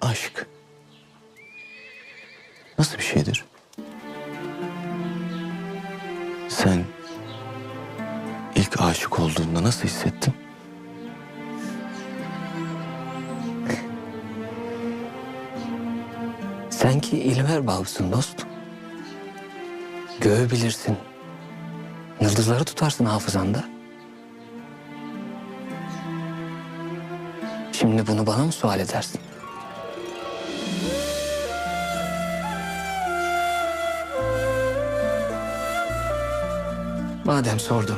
Aşk. Nasıl bir şeydir? Sen ilk aşık olduğunda nasıl hissettin? Sen ki İlmer bağlısın dost. Göğü bilirsin. Yıldızları tutarsın hafızanda. Şimdi bunu bana mı sual edersin? Madem sordum.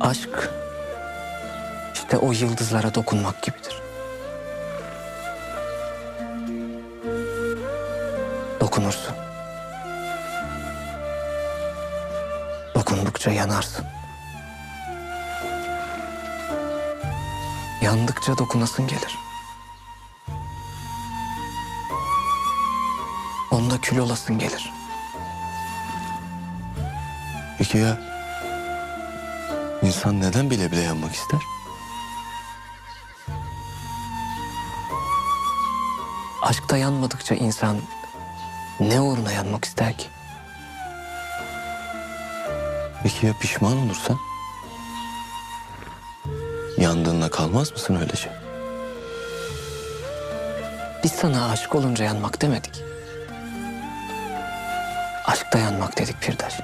Aşk işte o yıldızlara dokunmak gibidir. Dokunursun. Dokundukça yanarsın. Yandıkça dokunasın gelir. Onda kül olasın gelir. Peki ya insan neden bile bile yanmak ister? Aşkta yanmadıkça insan ne uğruna yanmak ister ki? Peki ya pişman olursan? Yandığında kalmaz mısın öylece? Biz sana aşık olunca yanmak demedik. Aşkta yanmak dedik Firdaş.